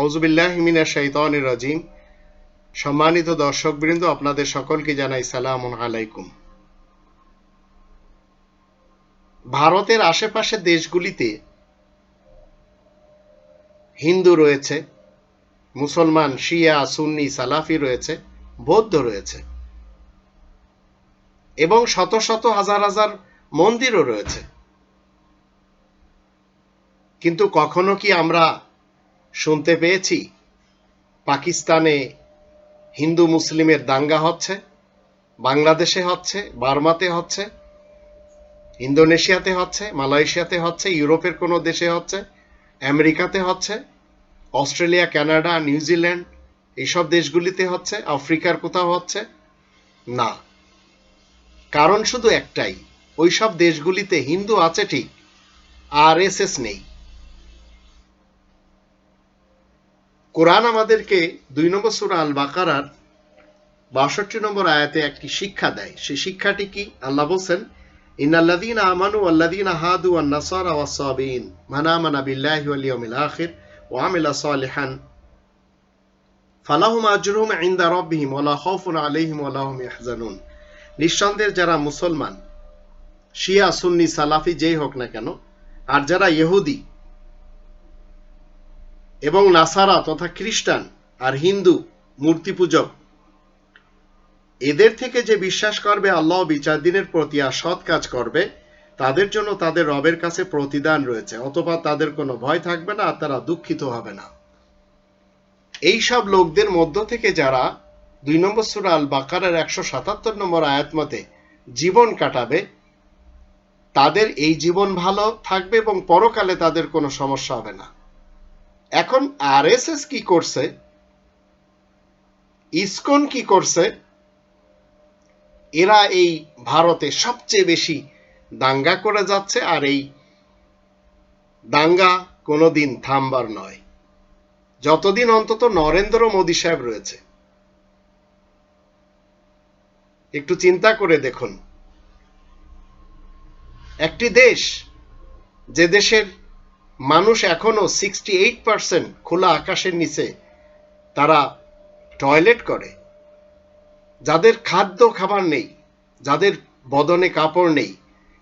আউজুবিল্লাহ মিনা শাইতান রাজিম। সম্মানিত দর্শকবৃন্দ, আপনাদের সকলকে জানাই সালাম আলাইকুম। ভারতের আশেপাশে দেশগুলিতে হিন্দু রয়েছে, মুসলমান, শিয়া, সুন্নি, সালাফি রয়েছে, বৌদ্ধ রয়েছে, এবং শত শত হাজার হাজার মন্দিরও রয়েছে। কিন্তু কখনো কি আমরা শুনতে পেয়েছি। পাকিস্তানে হিন্দু মুসলিমের দাঙ্গা হচ্ছে, বাংলাদেশে হচ্ছে, বার্মাতে হচ্ছে, ইন্দোনেশিয়াতে হচ্ছে, মালয়েশিয়াতে হচ্ছে, ইউরোপের কোনো দেশে হচ্ছে, আমেরিকাতে হচ্ছে, অস্ট্রেলিয়া, কানাডা, নিউজিল্যান্ড এইসব দেশগুলিতে হচ্ছে, আফ্রিকার কোথাও হচ্ছে, না। কারণ শুধু একটাই, ওইসব দেশগুলিতে হিন্দু আছে ঠিক, আর এস নেই। কোরআন আমাদেরকে দুই নম্বর সুরা আল বাকারার বাষট্টি নম্বর আয়াতে একটি শিক্ষা দেয়। সেই শিক্ষাটি কি? আল্লাহ বলছেন আমানু আল্লাদিন হাদু ওয়ান নাসারা ওয়াসাবিন আমানা বিল্লাহি ওয়াল ইয়াউমিল আখির ফালাহুম রাব্বিহিম ওয়ালা খাউফুন আলাইহিম ওয়ালা হুম নিঃসন্দেহে যারা মুসলমান, শিয়া, সুন্নি, সালাফি যেই হোক না কেন, আর যারা ইহুদি এবং নাসারা তথা খ্রিস্টান আর হিন্দু মূর্তি পূজক। এদের থেকে যে বিশ্বাস করবে আল্লাহ বিচার দিনের প্রতি আর সৎ কাজ করবে, তাদের জন্য তাদের রবের কাছে প্রতিদান রয়েছে, অথবা তাদের কোনো ভয় থাকবে না আর তারা দুঃখিত হবে না। এই সব লোকদের মধ্য থেকে যারা দুই নম্বর সুরা আল বাকারের একশো সাতাত্তর নম্বর আয়াত মতে জীবন কাটাবে, তাদের এই জীবন ভালো থাকবে এবং পরকালে তাদের কোনো সমস্যা হবে না। এখন আরএসএস কি করছে? ইসকন কি করছে? এরা এই ভারতে সবচেয়ে বেশি দাঙ্গা করে যাচ্ছে আর এই দাঙ্গা কোনোদিন থামবার নয়। যতদিন অন্তত নরেন্দ্র মোদী সাহেব রয়েছে। একটু চিন্তা করে দেখুন। একটি দেশ, যে দেশের মানুষ এখনও সিক্সটি এইট পার্সেন্ট খোলা আকাশের নিচে তারা টয়লেট করে। যাদের খাদ্য খাবার নেই, যাদের বদনে কাপড় নেই,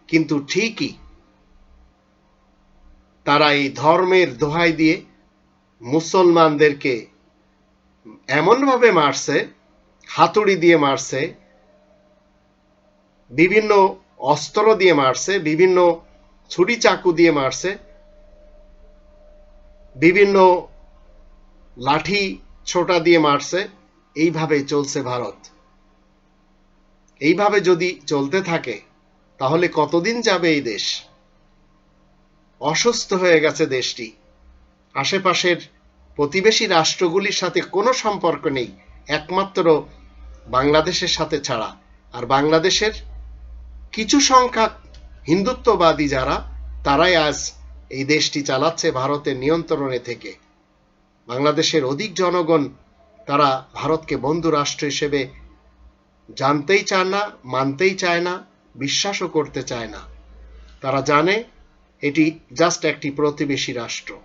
কিন্তু ঠিকই তারা এই ধর্মের দোহাই দিয়ে মুসলমানদেরকে এমনভাবে মারছে, হাতুড়ি দিয়ে মারছে, বিভিন্ন অস্ত্র দিয়ে মারছে, বিভিন্ন ছুরি চাকু দিয়ে মারছে বিভিন্ন লাঠি ছোটা দিয়ে মারছে। এইভাবে চলছে ভারত। এইভাবে যদি চলতে থাকে, তাহলে কতদিন যাবে এই দেশ? অসুস্থ হয়ে গেছে দেশটি। আশেপাশের প্রতিবেশী রাষ্ট্রগুলির সাথে কোনো সম্পর্ক নেই, একমাত্র বাংলাদেশের সাথে ছাড়া। আর বাংলাদেশের কিছু সংখ্যক হিন্দুত্ববাদী যারা, তারাই আজ এই দেশটি চালাচ্ছে ভারতের নিয়ন্ত্রণে থেকে। বাংলাদেশের অধিক জনগণ তারা ভারতকে বন্ধু রাষ্ট্র হিসেবে জানতেই চায় না, মানতেই চায় না, বিশ্বাসও করতে চায় না। তারা জানে এটি জাস্ট একটি প্রতিবেশী রাষ্ট্র।